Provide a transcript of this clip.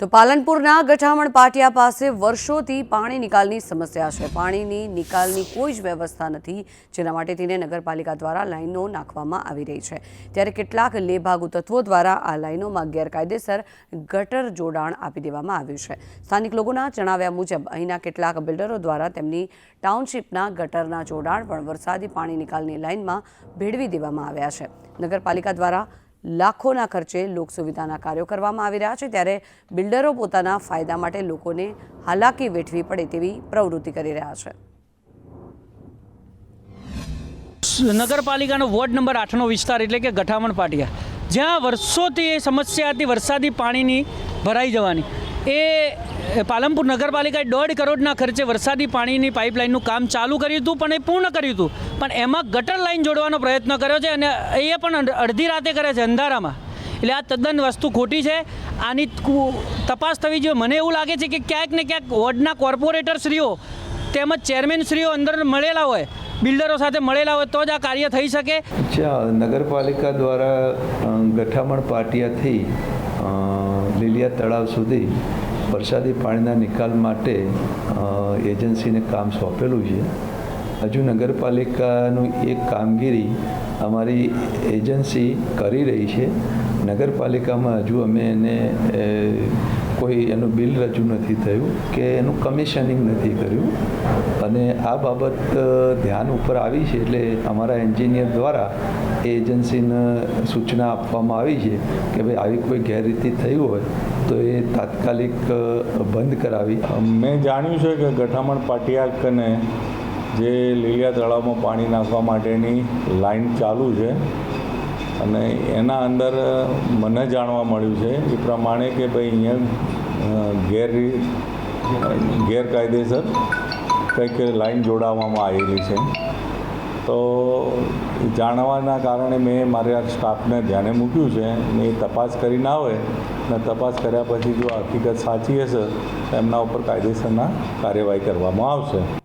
તો પાલનપુરના ગઠામણ પાટિયા પાસે વર્ષોથી પાણી નિકાલની સમસ્યા છે. પાણીની નિકાલની કોઈ જ વ્યવસ્થા નથી, જેના માટે તેને નગરપાલિકા દ્વારા લાઈનો નાખવામાં આવી રહી છે. ત્યારે કેટલાક લેભાગુ તત્વો દ્વારા આ લાઈનોમાં ગેરકાયદેસર ગટર જોડાણ આપી દેવામાં આવ્યું છે. સ્થાનિક લોકોના જણાવ્યા મુજબ, અહીંના કેટલાક બિલ્ડરો દ્વારા તેમની ટાઉનશીપના ગટરના જોડાણ પણ વરસાદી પાણી નિકાલની લાઇનમાં ભેળવી દેવામાં આવ્યા છે. નગરપાલિકા દ્વારા લાખોના ખર્ચે લોકસુવિધાના કાર્યો કરવામાં આવી રહ્યા છે ત્યારે બિલ્ડરો પોતાના ફાયદા માટે લોકોને હાલાકી વેઠવી પડે તેવી પ્રવૃત્તિ કરી રહ્યા છે. નગરપાલિકાનો વોર્ડ નંબર આઠનો વિસ્તાર એટલે કે ગઠામણ પાટિયા. જ્યાં વર્ષોથી એ સમસ્યા હતી, વરસાદી પાણીની ભરાઈ જવાની. એ પાલનપુર નગરપાલિકાએ દોઢ કરોડના ખર્ચે વરસાદી પાણીની પાઇપલાઇનનું કામ ચાલુ કર્યું હતું પણ એ પૂર્ણ કર્યું હતું. પણ એમાં ગટર લાઈન જોડવાનો પ્રયત્ન કર્યો છે અને એ પણ અડધી રાતે કરે છે અંધારામાં. એટલે આ તદ્દન વસ્તુ ખોટી છે. આની તપાસ થવી જોઈએ. મને એવું લાગે છે કે ક્યાંક ને ક્યાંક વોર્ડના કોર્પોરેટરશ્રીઓ તેમજ ચેરમેનશ્રીઓ અંદર મળેલા હોય, બિલ્ડરો સાથે મળેલા હોય તો જ આ કાર્ય થઈ શકે. નગરપાલિકા દ્વારા ગઠામણ પાટિયાથી લીલિયા તળાવ સુધી વરસાદી પાણીના નિકાલ માટે એજન્સીને કામ સોંપેલું છે. હજુ નગરપાલિકાનું એક કામગીરી અમારી એજન્સી કરી રહી છે. નગરપાલિકામાં હજુ અમે એને કોઈ એનું બિલ રજૂ નથી થયું, કે એનું કમિશનિંગ નથી કર્યું. અને આ બાબત ધ્યાન ઉપર આવી છે એટલે અમારા એન્જિનિયર દ્વારા એ એજન્સીને સૂચના આપવામાં આવી છે કે ભાઈ આવી કોઈ ગેરરીતિ થઈ હોય, તો એ તાત્કાલિક બંધ કરાવી. મેં જાણ્યું છે કે ગઠામણ પાટિયાકને જે લીલિયા તળાવમાં પાણી નાખવા માટેની લાઈન ચાલુ છે અને એના અંદર મને જાણવા મળ્યું છે એ પ્રમાણે કે ભાઈ અહીંયા ગેર, ગેરકાયદેસર કંઈક લાઈન જોડાવવામાં આવેલી છે. તો જાણવાના કારણે મેં મારા સ્ટાફને ધ્યાને મૂક્યું છે ને એ તપાસ કરીને આવે ને તપાસ કર્યા પછી જો હકીકત સાચી હશે, તો એમના ઉપર કાયદેસરના કાર્યવાહી કરવામાં આવશે.